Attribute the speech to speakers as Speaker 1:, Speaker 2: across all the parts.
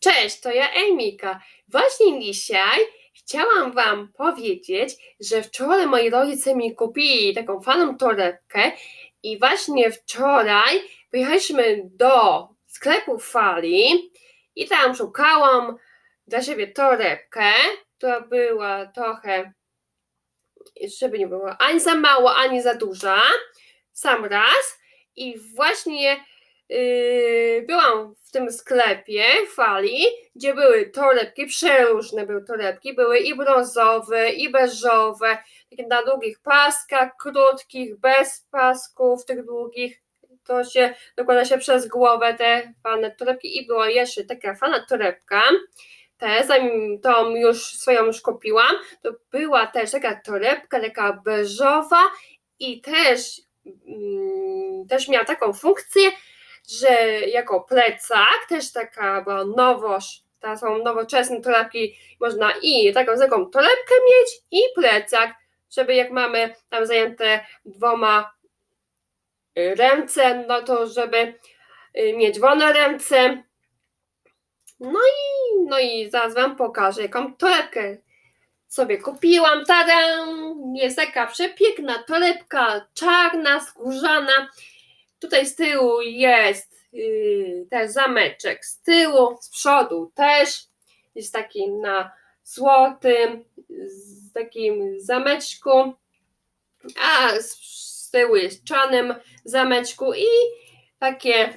Speaker 1: Cześć, to ja Emika. Właśnie dzisiaj chciałam Wam powiedzieć, że wczoraj moi rodzice mi kupili taką fajną torebkę i właśnie wczoraj pojechaliśmy do sklepu Fali i tam szukałam dla siebie torebkę, która była trochę, żeby nie było ani za mała, ani za duża, sam raz i właśnie byłam w tym sklepie Fali, gdzie były torebki, przeróżne były torebki, były i brązowe, i beżowe, takie na długich paskach, krótkich, bez pasków, tych długich, to się dokłada się przez głowę te fajne torebki. I była jeszcze taka fajna torebka, te, zanim tą już swoją już kupiłam, to była też taka torebka, taka beżowa i też, mm, też miała taką funkcję, że jako plecak, też taka była nowość, to są nowoczesne torebki, można i taką zwykłą torebkę mieć i plecak, żeby jak mamy tam zajęte dwoma y, ręce, no to żeby y, mieć wolne ręce. No i, no i zaraz Wam pokażę, jaką torebkę sobie kupiłam. Tada! Jest taka przepiękna torebka, czarna, skórzana. Tutaj z tyłu jest yy, też zameczek, z tyłu, z przodu też jest taki na złotym, z takim zameczku, a z, tyłu jest czarnym zameczku i takie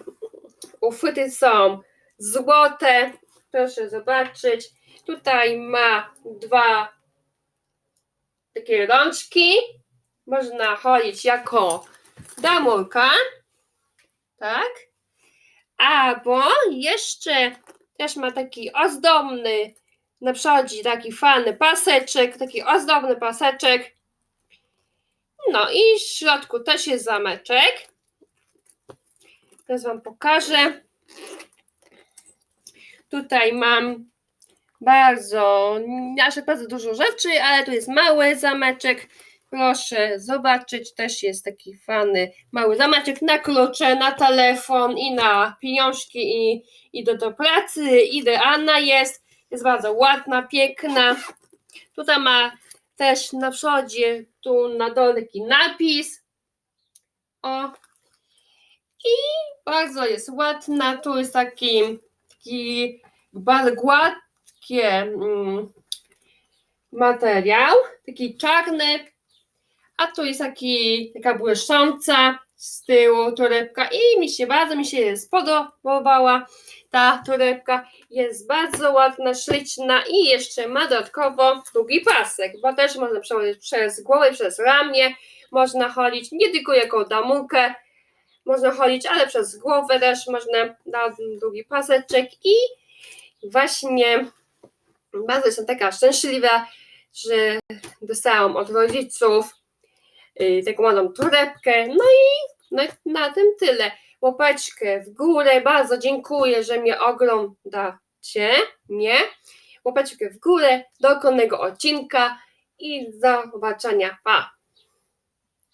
Speaker 1: uchwyty są złote, proszę zobaczyć. Tutaj ma dwa takie rączki, można chodzić jako damurka tak? Albo jeszcze też ma taki ozdobny na przodzie taki fajny paseczek, taki ozdobny paseczek. No i w środku też jest zameczek. Teraz Wam pokażę. Tutaj mam bardzo, nasze bardzo dużo rzeczy, ale tu jest mały zameczek. Proszę zobaczyć, też jest taki fajny mały zameczek na klucze, na telefon i na pieniążki i, i do, do pracy. Idealna jest, jest bardzo ładna, piękna. Tutaj ma też na przodzie, tu na dole taki napis. O. I bardzo jest ładna. Tu jest taki, taki bardzo gładkie mm, materiał, taki czarny, a tu jest taki, taka błyszcząca z tyłu torebka i mi się bardzo mi się spodobała ta torebka. Jest bardzo ładna, śliczna i jeszcze ma dodatkowo długi pasek, bo też można przechodzić przez głowę, przez ramię, można chodzić nie tylko jako damurkę, można chodzić, ale przez głowę też można na długi paseczek i właśnie bardzo jestem taka szczęśliwa, że dostałam od rodziców taką ładną torebkę. No i no, na tym tyle. Łopeczkę w górę. Bardzo dziękuję, że mnie oglądacie. Nie? Łopeczkę w górę do kolejnego odcinka i do zobaczenia. Pa!